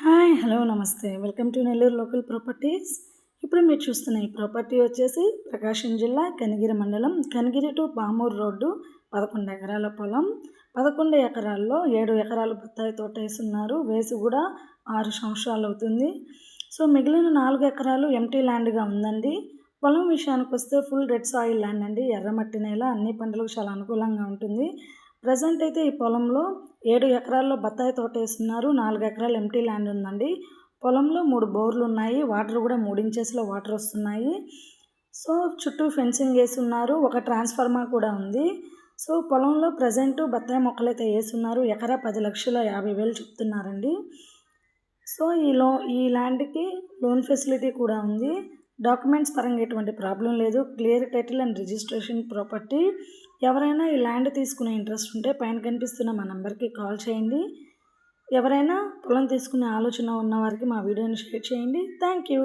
Hi hello నమస్తే. Welcome to Nellore local properties. ఇప్పుడు మీరు చూస్తున్న ఈ ప్రాపర్టీ వచ్చేసి ప్రకాశం జిల్లా కనిగిరి మండలం కనిగిరి టు పామూరు రోడ్డు పదకొండు ఎకరాల పొలం. పదకొండు ఎకరాల్లో ఏడు ఎకరాలు బత్తాయి తోట వేసున్నారు వేసి కూడా ఆరు సంవత్సరాలు అవుతుంది. సో మిగిలిన నాలుగు ఎకరాలు ఎంటీ ల్యాండ్గా ఉందండి. పొలం విషయానికి వస్తే ఫుల్ రెడ్ సాయిల్ ల్యాండ్ అండి. ఎర్రమట్టి నేల అన్ని పంటలకు చాలా అనుకూలంగా ఉంటుంది. ప్రజెంట్ అయితే ఈ పొలంలో ఏడు ఎకరాల్లో బత్తాయి తోట వేస్తున్నారు. నాలుగు ఎకరాలు ఎంటీ ల్యాండ్ ఉందండి. పొలంలో మూడు బోర్లు ఉన్నాయి. వాటర్ కూడా మూడు ఇంచెస్లో వాటర్ వస్తున్నాయి. సో చుట్టూ ఫెన్సింగ్ వేసి ఉన్నారు ఒక ట్రాన్స్ఫార్మర్ కూడా ఉంది. సో పొలంలో ప్రజెంట్ బత్తాయి మొక్కలు అయితే వేస్తున్నారు. ఎకరా పది లక్షల యాభై వేలు చెప్తున్నారండి. సో ఈ లో ఈ ల్యాండ్కి లోన్ ఫెసిలిటీ కూడా ఉంది. డాక్యుమెంట్స్ పరంగా ఎటువంటి ప్రాబ్లం లేదు. Clear title and registration property. ఎవరైనా ఈ ల్యాండ్ తీసుకునే ఇంట్రెస్ట్ ఉంటే పైన కనిపిస్తున్న మా నెంబర్కి కాల్ చేయండి. ఎవరైనా పొలం తీసుకునే ఆలోచన ఉన్న వారికి మా వీడియోని షేర్ చేయండి. Thank you